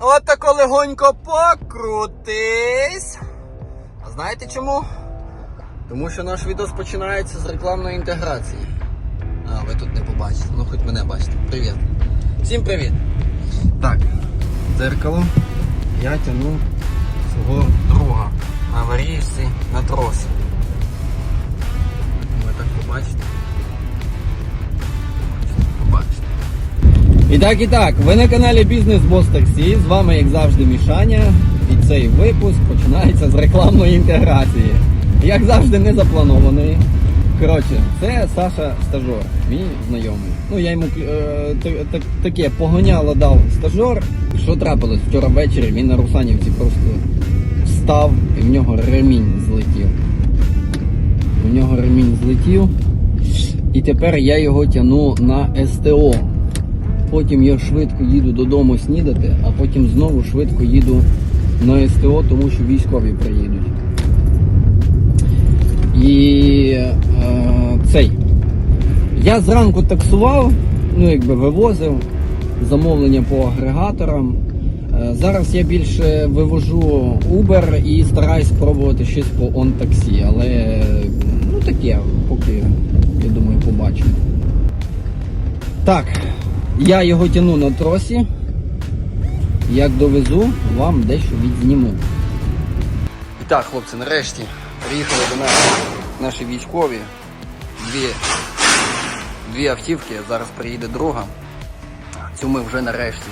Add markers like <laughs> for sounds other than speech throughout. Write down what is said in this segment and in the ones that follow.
От тако легонько покрутись. А знаєте чому? Тому що наш відео починається з рекламної інтеграції. А, ви тут не побачите, ну хоч мене бачите. Привіт. Всім привіт. Так, дзеркало. Я тяну свого друга на аварійці на тросі. Ви так. Побачите. І так, і так, ви на каналі Бізнес Бос Таксі. З вами, як завжди, Мішаня. І цей випуск починається з рекламної інтеграції. Як завжди, не запланований. Коротше, це Саша стажер, мій знайомий. Ну, я йому е, та- та- таке погоняло дав стажер. Що трапилось вчора ввечері, він на Русанівці просто встав і в нього ремінь злетів. У нього ремінь злетів. І тепер я його тяну на СТО. Потім я швидко їду додому снідати, а потім знову швидко їду на СТО, тому що військові приїдуть. І е, цей. Я зранку таксував, ну якби вивозив замовлення по агрегаторам. Е, Зараз я більше вивожу Uber і стараюсь спробувати щось по OnTaxi, але ну таке, поки я думаю, побачимо. Так, я його тяну на тросі. Як довезу, вам дещо відзніму. І так, хлопці, нарешті приїхали до нас наші військові. Дві, дві автівки, зараз приїде друга. Цю ми вже нарешті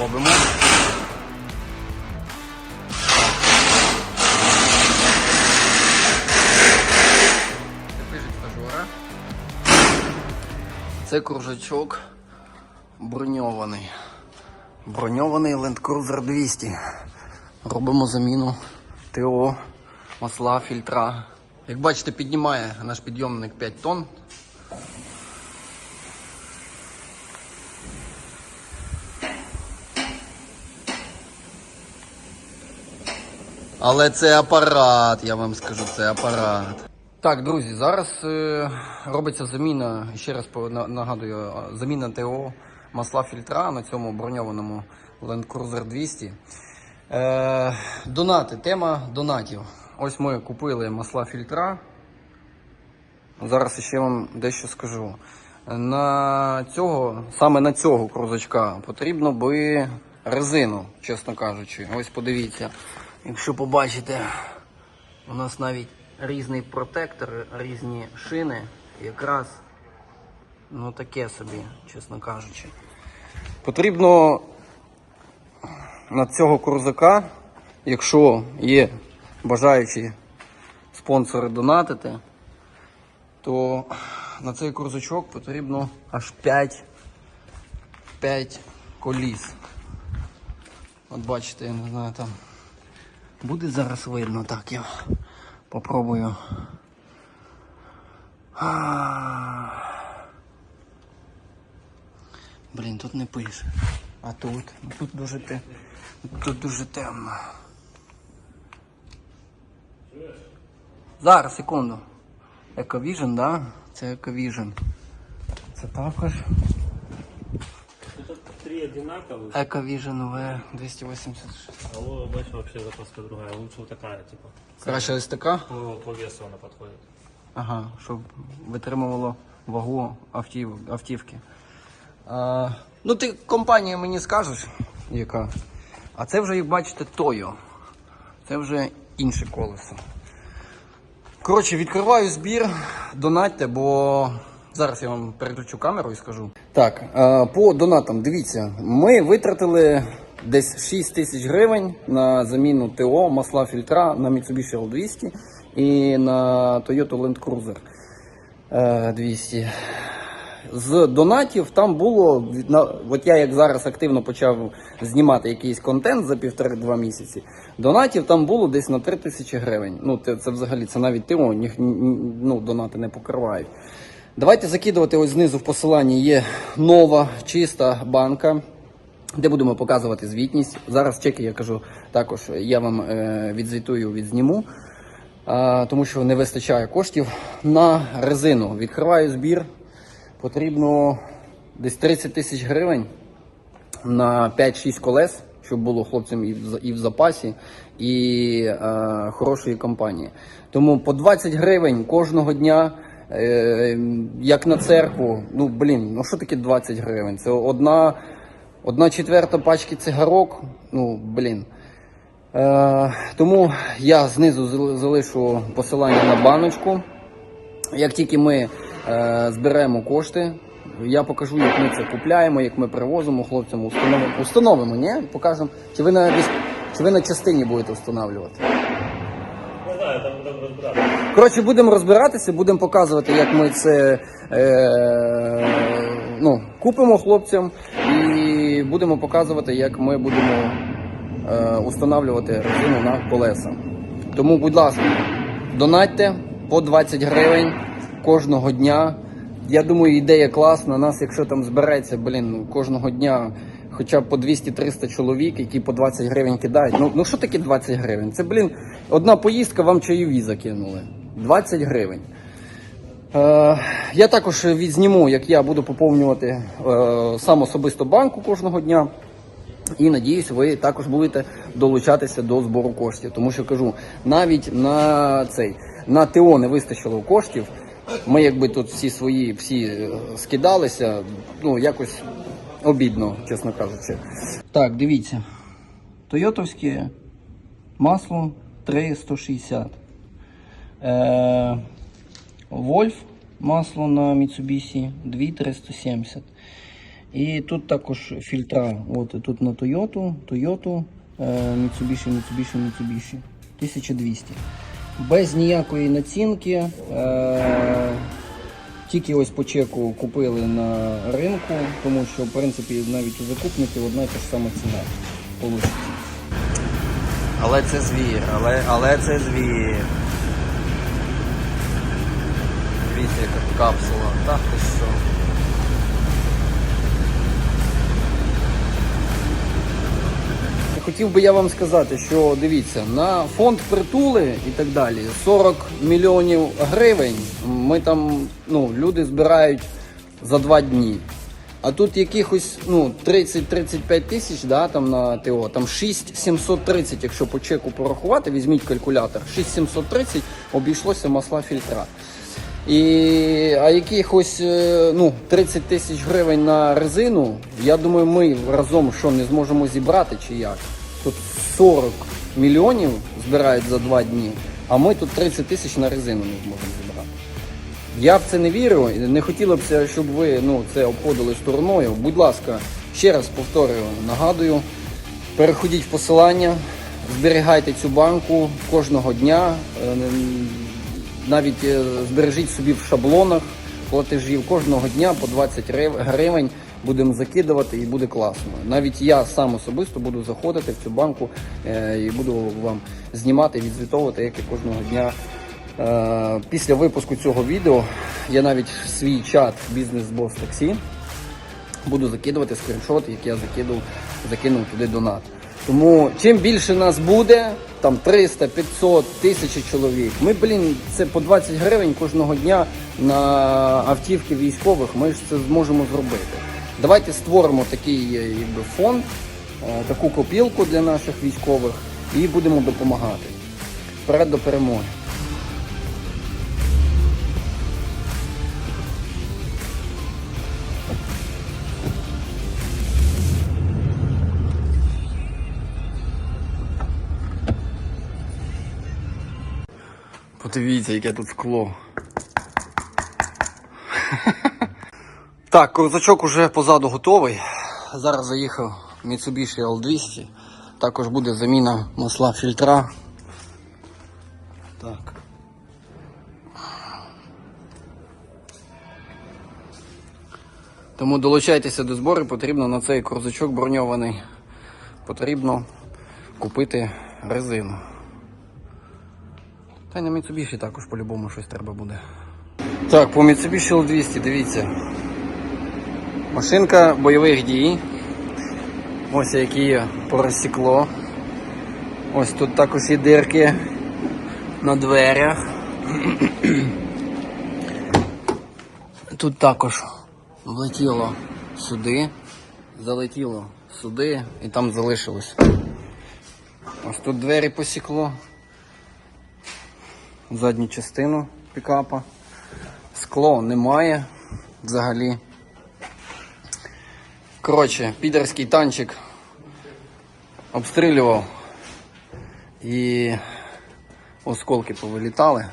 робимо. Це кружачок броньований. Броньований Land Cruiser 200. Робимо заміну ТО, масла, фільтра. Як бачите, піднімає наш підйомник 5 тонн. Але це апарат, я вам скажу, це апарат. Так, друзі, зараз е, робиться заміна, ще раз нагадую, заміна ТО масла фільтра на цьому броньованому Land Cruiser 200. Е, донати, тема донатів. Ось ми купили масла фільтра. Зараз ще вам дещо скажу. На цього, саме на цього крузачка потрібно би резину, чесно кажучи. Ось подивіться, якщо побачите, у нас навіть різний протектор, різні шини. Якраз ну таке собі, чесно кажучи. Потрібно на цього крузака, якщо є бажаючі спонсори донатити, то на цей крузачок потрібно аж 5, 5 коліс. От бачите, я не знаю, там буде зараз видно, так я попробую. Блін, тут не пише. А тут? Тут дуже те. Тут дуже темно. Зараз, секунду. Ековіжн, да? Це Ековіжн. Це також три одинаковых, Ековіжн В286. а вот бачу вообще запаска другая. Лучше вот такая, типа. Краще ось така. По, по весу она подходит. Ага, щоб витримувало вагу автів, автівки. А, ну, ти компанія мені скажеш, яка. А це вже, як бачите, Тойо. Це вже інше колесо. Коротше, відкриваю збір, донатьте, бо зараз я вам переключу камеру і скажу. Так, е, по донатам, дивіться, ми витратили десь 6 тисяч гривень на заміну ТО, масла фільтра на Mitsubishi L200 і на Toyota Land Cruiser е, 200. З донатів там було, от я як зараз активно почав знімати якийсь контент за півтори-два місяці. Донатів там було десь на 3 тисячі гривень. Ну, це, це взагалі це навіть ТО, ніх, ну, донати не покривають. Давайте закидувати ось знизу в посиланні є нова чиста банка. Де будемо показувати звітність. Зараз чеки, я кажу, також я вам е, відзвітую, відзніму, а, тому що не вистачає коштів на резину. Відкриваю збір. Потрібно десь 30 тисяч гривень на 5-6 колес. щоб було хлопцям і в, і в запасі, і е, хорошої компанії. Тому по 20 гривень кожного дня, е, як на церкву, ну блін, ну що таке 20 гривень? Це одна, одна четверта пачки цигарок, ну блін. Е, тому я знизу залишу посилання на баночку. Як тільки ми зберемо кошти, я покажу, як ми це купляємо, як ми привозимо хлопцям, установимо. Установимо, ні? Покажемо. Чи ви на чи ви на частині будете встановлювати? Не знаю, там будемо розбирати. Коротше, будемо розбиратися, будемо показувати, як ми це е, ну, купимо хлопцям, і будемо показувати, як ми будемо е, устанавлювати резину на колеса. Тому, будь ласка, донатьте по 20 гривень кожного дня. Я думаю, ідея класна. Нас, якщо там збереться, блін, ну, кожного дня хоча б по 200-300 чоловік, які по 20 гривень кидають. Ну, ну що таке 20 гривень? Це, блін, одна поїздка вам чайові закинули. 20 гривень. Е, я також відзніму, як я буду поповнювати е, сам особисто банку кожного дня. І надіюсь, ви також будете долучатися до збору коштів. Тому що кажу, навіть на цей на ТО не вистачило коштів. Ми якби тут всі свої всі е, скидалися, ну якось обідно, чесно кажучи. Так, дивіться. Тойотовське масло 3,160. Е, Вольф масло на Mitsubishi 2,370. І тут також фільтра. От тут на Toyota, Toyota, Mitsubishi, Mitsubishi, Mitsubishi. 1200. Без ніякої націнки. Е, тільки ось по чеку купили на ринку, тому що в принципі навіть у закупників одна і та ж сама ціна. Получиться. Але це звір, але, але це звір. Дивіться, яка капсула. Так ти що? Хотів би я вам сказати, що дивіться, на фонд притули і так далі 40 мільйонів гривень. Ми там, ну, люди збирають за два дні. А тут якихось ну, 30-35 тисяч да, там на ТО, там 6730, якщо по чеку порахувати, візьміть калькулятор, 6730 обійшлося масла фільтра. І, а якихось е, ну, 30 тисяч гривень на резину, я думаю, ми разом що не зможемо зібрати чи як. Тут 40 мільйонів збирають за два дні, а ми тут 30 тисяч на резину не зможемо зібрати. Я в це не вірю, не хотілося б, щоб ви ну, це обходили стороною. Будь ласка, ще раз повторюю, нагадую, переходіть в посилання, зберігайте цю банку кожного дня. е, навіть е, збережіть собі в шаблонах платежів кожного дня по 20 гривень будемо закидувати і буде класно. Навіть я сам особисто буду заходити в цю банку е, і буду вам знімати, відзвітовувати, як я кожного дня. Е, Після випуску цього відео я навіть в свій чат бізнес бос таксі буду закидувати скріншоти, як я закидав, закинув туди донат. Тому чим більше нас буде, там 300, 500, 1000 чоловік. Ми, блін, це по 20 гривень кожного дня на автівки військових. Ми ж це зможемо зробити. Давайте створимо такий е, якби, фонд, е, таку копілку для наших військових і будемо допомагати. Вперед до перемоги. Подивіться, яке тут скло. Так, козачок уже позаду готовий. Зараз заїхав Mitsubishi L200. Також буде заміна масла фільтра. Так. Тому долучайтеся до збору, потрібно на цей крузачок броньований. Потрібно купити резину. Та й на Mitsubishi також по-любому щось треба буде. Так, по Mitsubishi L200, дивіться. Машинка бойових дій. Ось які порозсікло. Ось тут також є дирки на дверях. Тут також влетіло сюди, залетіло сюди і там залишилось. Ось тут двері посікло. Задню частину пікапа. Скло немає взагалі. Коротше, підерський танчик обстрілював і осколки повилітали.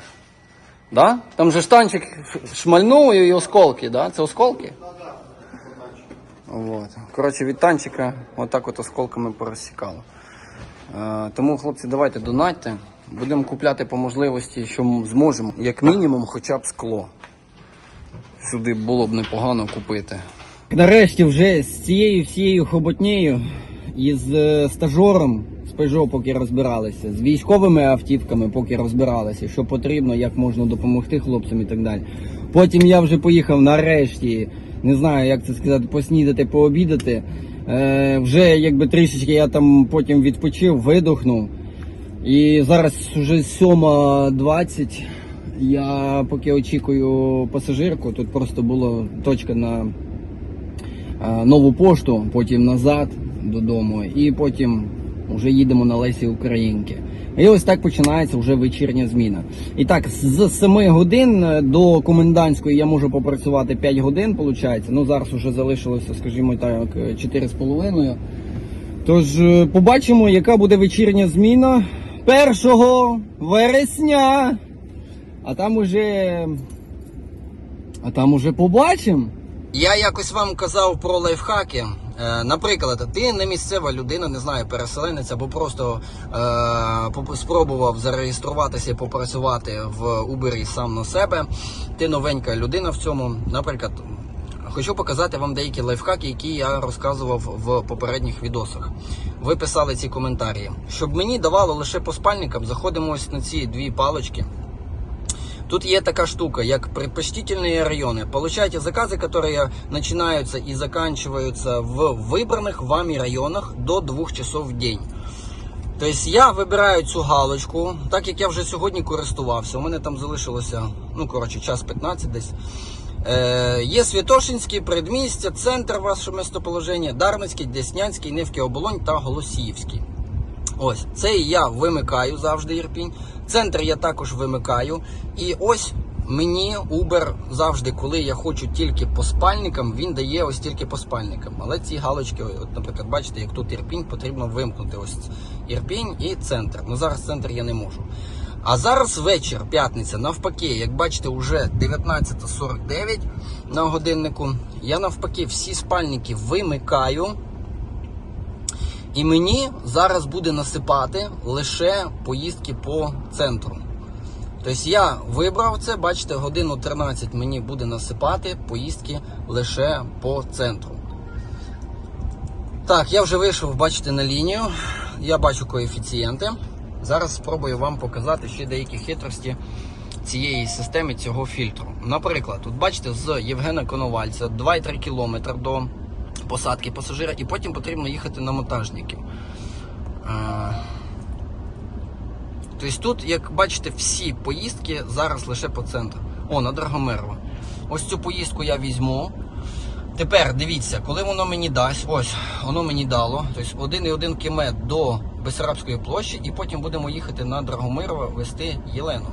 Да? Там же ж танчик шмальнув і осколки, да? Це осколки? Вот. Коротше, від танчика отак от осколками порозсікало. Е, тому, хлопці, давайте донатьте. Будемо купляти по можливості, що зможемо, як мінімум, хоча б скло. Сюди було б непогано купити. Нарешті вже з цією всією хоботнею і з е, стажором з Peugeot поки розбиралися, з військовими автівками поки розбиралися, що потрібно, як можна допомогти хлопцям і так далі. Потім я вже поїхав нарешті, не знаю, як це сказати, поснідати, пообідати. Е, вже якби трішечки я там потім відпочив, видохнув. І зараз вже 7.20. Я поки очікую пасажирку, тут просто була точка на нову пошту, потім назад додому, і потім вже їдемо на Лесі Українки. І ось так починається вже вечірня зміна. І так, з 7 годин е, до комендантської я можу попрацювати 5 годин, виходить. Ну зараз вже залишилося, скажімо так, е, 4,5. Тож е, побачимо, яка буде вечірня зміна 1 вересня. А там уже. А там уже побачимо. Я якось вам казав про лайфхаки. Е, Наприклад, ти не місцева людина, не знаю, переселенець, або просто е, спробував зареєструватися і попрацювати в Uber сам на себе. Ти новенька людина в цьому. Наприклад, хочу показати вам деякі лайфхаки, які я розказував в попередніх відосах. Ви писали ці коментарі. Щоб мені давало лише по спальникам, заходимо ось на ці дві палочки. Тут є така штука, як предпочтительные районы. Получайте заказы, которые начинаются и заканчиваются в выбранных вами районах до 2 часов в день. Тобто я вибираю цю галочку, так як я вже сьогодні користувався. У мене там залишилося, ну коротше, час 15 десь. Е, є Святошинський, Предмістя, центр ваше містоположення, Дарницький, Деснянський, Невки Оболонь та Голосіївський. Ось цей я вимикаю завжди Ірпінь. Центр я також вимикаю. І ось мені Uber завжди, коли я хочу тільки по спальникам, він дає ось тільки по спальникам. Але ці галочки, от, наприклад, бачите, як тут Ірпінь, потрібно вимкнути ось Ірпінь і центр. Ну зараз центр я не можу. А зараз вечір, п'ятниця, навпаки, як бачите, вже 19.49 на годиннику. Я навпаки всі спальники вимикаю. І мені зараз буде насипати лише поїздки по центру. Тобто я вибрав це, бачите, годину 13 мені буде насипати поїздки лише по центру. Так, я вже вийшов, бачите, на лінію. Я бачу коефіцієнти. Зараз спробую вам показати ще деякі хитрості цієї системи, цього фільтру. Наприклад, тут бачите, з Євгена Коновальця 2,3 км до посадки пасажира, і потім потрібно їхати на монтажників. Е, Тобто тут, як бачите, всі поїздки зараз лише по центру. О, на Драгомирова. Ось цю поїздку я візьму. Тепер дивіться, коли воно мені дасть, ось воно мені дало. Тобто 1,1 км до Бесарабської площі, і потім будемо їхати на Драгомирова вести Єлену.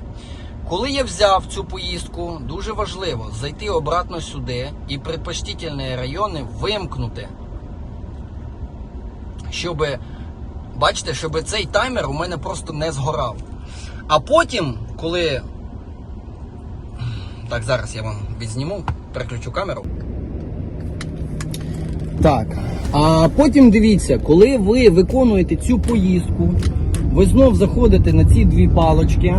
Коли я взяв цю поїздку, дуже важливо зайти обратно сюди і предпочтительні райони вимкнути. Щоб, бачите, щоб цей таймер у мене просто не згорав. А потім, коли. Так, зараз я вам відзніму, переключу камеру. Так. А потім дивіться, коли ви виконуєте цю поїздку, ви знов заходите на ці дві палочки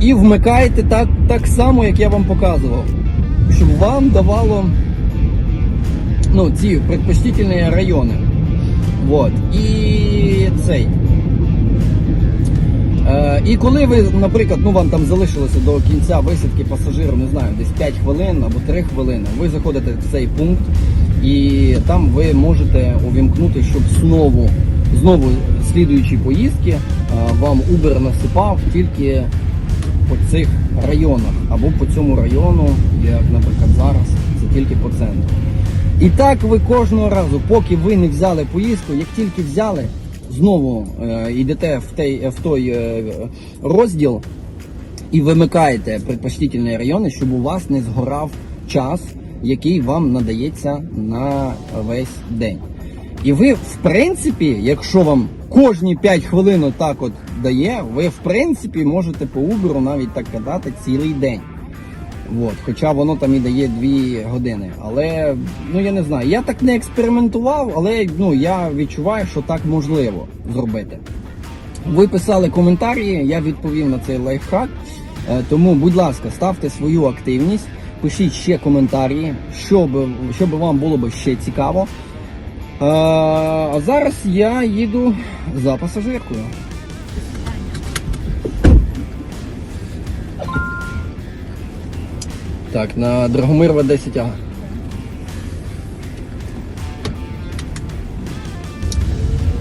і вмикаєте так, так само, як я вам показував. Щоб вам давало ну, ці предпочтительні райони. Вот. І цей. Е, і коли ви, наприклад, ну вам там залишилося до кінця висадки пасажиру, не знаю, десь 5 хвилин або 3 хвилини, ви заходите в цей пункт і там ви можете увімкнути, щоб знову, знову слідуючі поїздки е, вам Uber насипав тільки по цих районах або по цьому району, як, наприклад, зараз, це тільки по центру. І так ви кожного разу, поки ви не взяли поїздку, як тільки взяли, знову е, йдете в той, в той е, розділ і вимикаєте предпочтительні райони, щоб у вас не згорав час, який вам надається на весь день. І ви, в принципі, якщо вам кожні 5 хвилин так от дає, ви в принципі можете по Uber навіть так катати цілий день. От, хоча воно там і дає 2 години. Але ну я не знаю, я так не експериментував, але ну я відчуваю, що так можливо зробити. Ви писали коментарі, я відповів на цей лайфхак. Е, Тому, будь ласка, ставте свою активність, пишіть ще коментарі, що би, що би вам було б ще цікаво. Е, А зараз я їду за пасажиркою. Так, на Драгомирова 10А.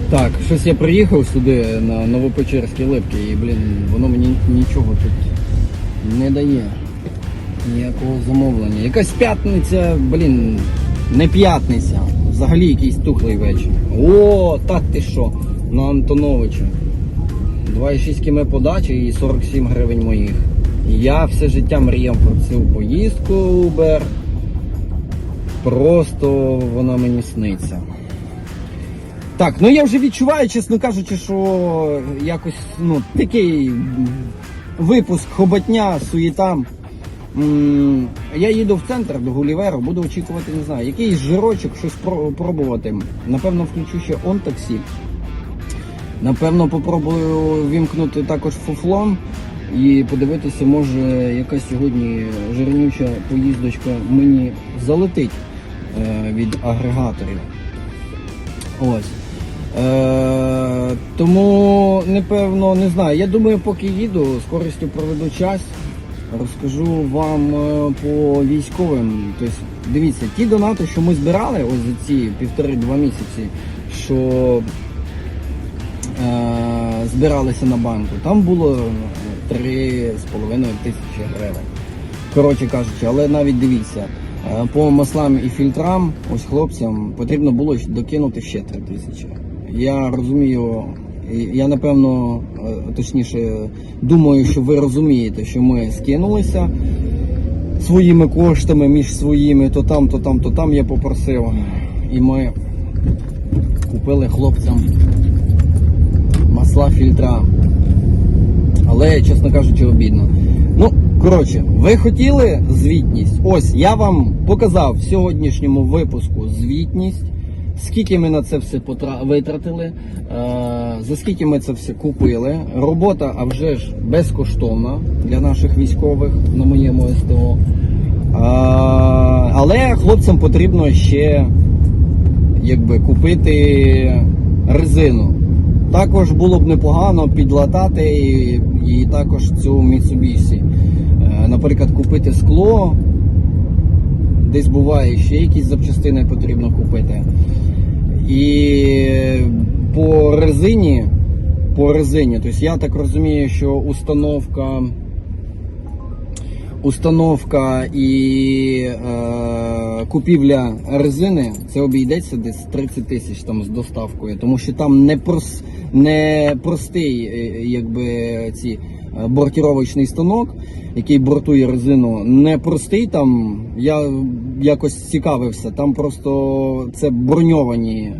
Так, щось я приїхав сюди на Новопечерські липки і, блін, воно мені нічого тут не дає. Ніякого замовлення. Якась п'ятниця, блін, не п'ятниця. Взагалі якийсь тухлий вечір. О, так ти що? На Антоновича. 2,6 км подачі і 47 гривень моїх. Я все життя мріяв про цю поїздку Uber. Просто вона мені сниться. Так, ну я вже відчуваю, чесно кажучи, що якось ну, такий випуск хоботня, суєта. Я їду в центр до Гуліверу, буду очікувати, не знаю, якийсь жирочок, щось пробувати. Напевно, включу ще он таксі. Напевно, попробую вімкнути також фуфлон і подивитися, може якась сьогодні жирнюча поїздочка мені залетить е, від агрегаторів. Ось. Е, тому, напевно, не знаю. Я думаю, поки їду, з користю проведу час, розкажу вам е, по військовим. Тобто, дивіться, ті донати, що ми збирали ось за ці півтори-два місяці, що е, збиралися на банку, там було 3,5 тисячі гривень. Коротше кажучи, але навіть дивіться, е, по маслам і фільтрам, ось хлопцям, потрібно було докинути ще 3 тисячі. Я розумію, я напевно, е, точніше, думаю, що ви розумієте, що ми скинулися своїми коштами між своїми, то там, то там, то там я попросив. І ми купили хлопцям масла фільтра. Але, чесно кажучи, обідно. Ну, коротше, ви хотіли звітність? Ось я вам показав в сьогоднішньому випуску звітність. Скільки ми на це все витратили, е, за скільки ми це все купили. Робота, а вже ж безкоштовна для наших військових на моєму СТО. Е, але хлопцям потрібно ще якби купити резину. Також було б непогано підлатати і, і також цю Mitsubishi. Е, Наприклад, купити скло. Десь буває ще якісь запчастини потрібно купити. І по резині, по резині, тобто я так розумію, що установка установка і е, купівля резини це обійдеться десь 30 тисяч там з доставкою, тому що там не прос, не простий е, якби ці е, бортіровочний станок, який бортує резину, не простий там. Я якось цікавився. Там просто це броньовані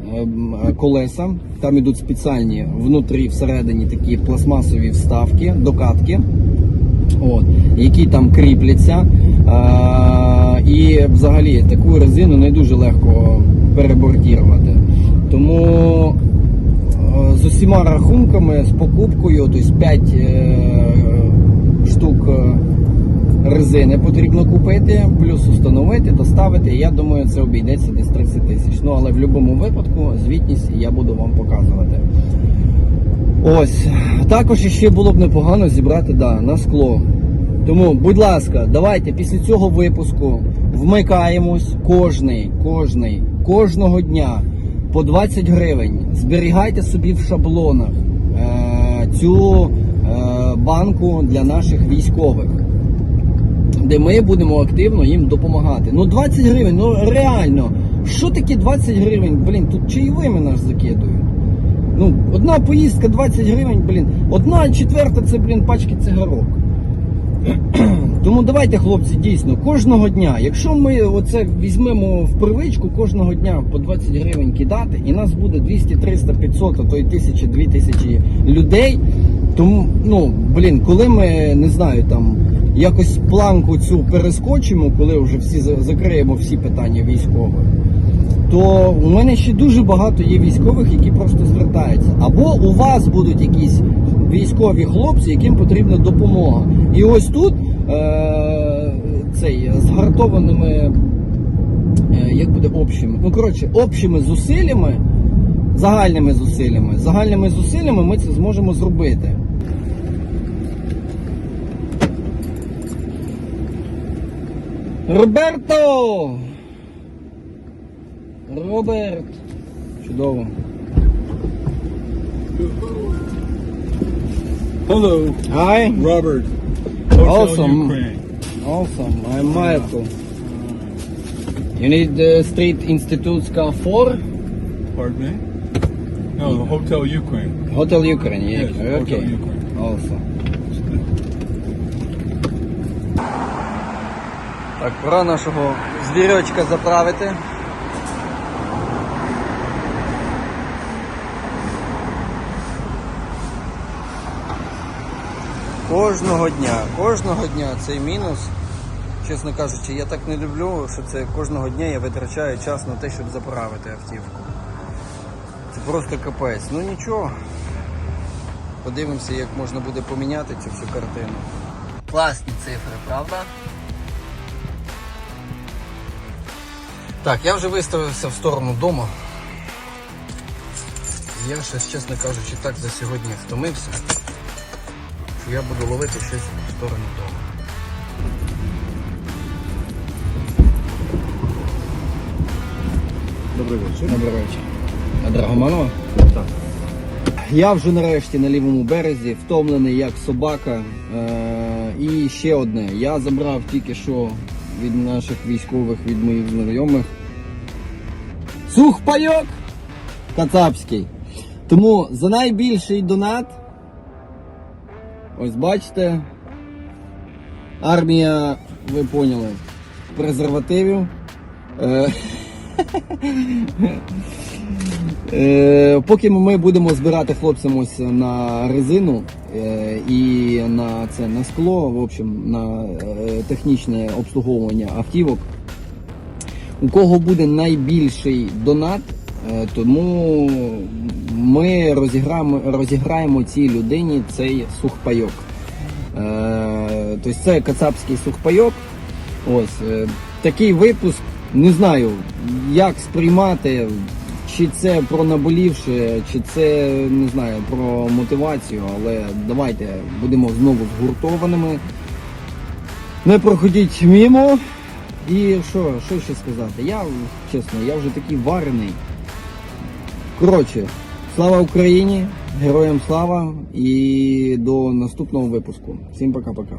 е, колеса, там ідуть спеціальні внутрі всередині такі пластмасові вставки, докатки от, які там кріпляться. А, і взагалі таку резину не дуже легко перебортувати. Тому е, з усіма рахунками, з покупкою, тобто 5 штук е, резини потрібно купити, плюс установити, доставити. Я думаю, це обійдеться десь 30 тисяч. Ну але в будь-якому випадку звітність я буду вам показувати. Ось. Також ще було б непогано зібрати да, на скло. Тому, будь ласка, давайте після цього випуску вмикаємось кожний, кожний, кожного дня по 20 гривень. Зберігайте собі в шаблонах е, цю е, банку для наших військових, де ми будемо активно їм допомагати. Ну 20 гривень, ну реально. Що таке 20 гривень? Блін, тут чаєвими нас закидують. Ну, одна поїздка 20 гривень, блін. Одна четверта це, блін, пачки цигарок. <clears throat> Тому давайте, хлопці, дійсно, кожного дня, якщо ми оце візьмемо в привичку кожного дня по 20 гривень кидати, і нас буде 200, 300, 500, а то й тисячі, дві тисячі людей. Тому, ну, блін, коли ми не знаю, там якось планку цю перескочимо, коли вже всі закриємо всі питання військових, то у мене ще дуже багато є військових, які просто звертаються. Або у вас будуть якісь військові хлопці, яким потрібна допомога. І ось тут е- цей згартованими, е, як буде общими? Ну коротше, общими зусиллями, загальними зусиллями, загальними зусиллями ми це зможемо зробити. Роберто! Роберт! Чудово. Hello, Hi. Robert. Hotel Awesome. Ukraine. Awesome. I'm Marco. You need the Street Institutska 4? Pardon me? No, Hotel Ukraine. Hotel Ukraine. Yeah. Yes, Hotel okay. Ukraine. Awesome. Так, пора нашого звірочка заправити. Кожного дня, кожного дня цей мінус, чесно кажучи, я так не люблю, що це кожного дня я витрачаю час на те, щоб заправити автівку. Це просто капець. Ну нічого. Подивимося, як можна буде поміняти цю всю картину. Класні цифри, правда? Так, я вже виставився в сторону дому. Я щось, чесно кажучи, так за сьогодні втомився, що я буду ловити щось в сторону дому. Добрий вечір. Добрий вечір. А Драгоманова? Так. Я вже нарешті на лівому березі, втомлений як собака. Е- і ще одне. Я забрав тільки що від наших військових, від моїх знайомих. Сухпайок Кацапський. Тому за найбільший донат. Ось бачите. Армія, ви поняли, презервативів. Е- <laughs> Е, поки ми будемо збирати хлопцям ось на резину е, і на це на скло, в общем, на технічне обслуговування автівок. У кого буде найбільший донат, тому ми розіграємо, розіграємо цій людині цей сухпайок. Е, тобто це кацапський сухпайок. Ось е, такий випуск. Не знаю, як сприймати, чи це про наболівше, чи це не знаю про мотивацію, але давайте будемо знову згуртованими. Не проходіть мімо. І що, що ще сказати? Я чесно, я вже такий варений. Коротше, слава Україні, героям слава і до наступного випуску. Всім пока-пока.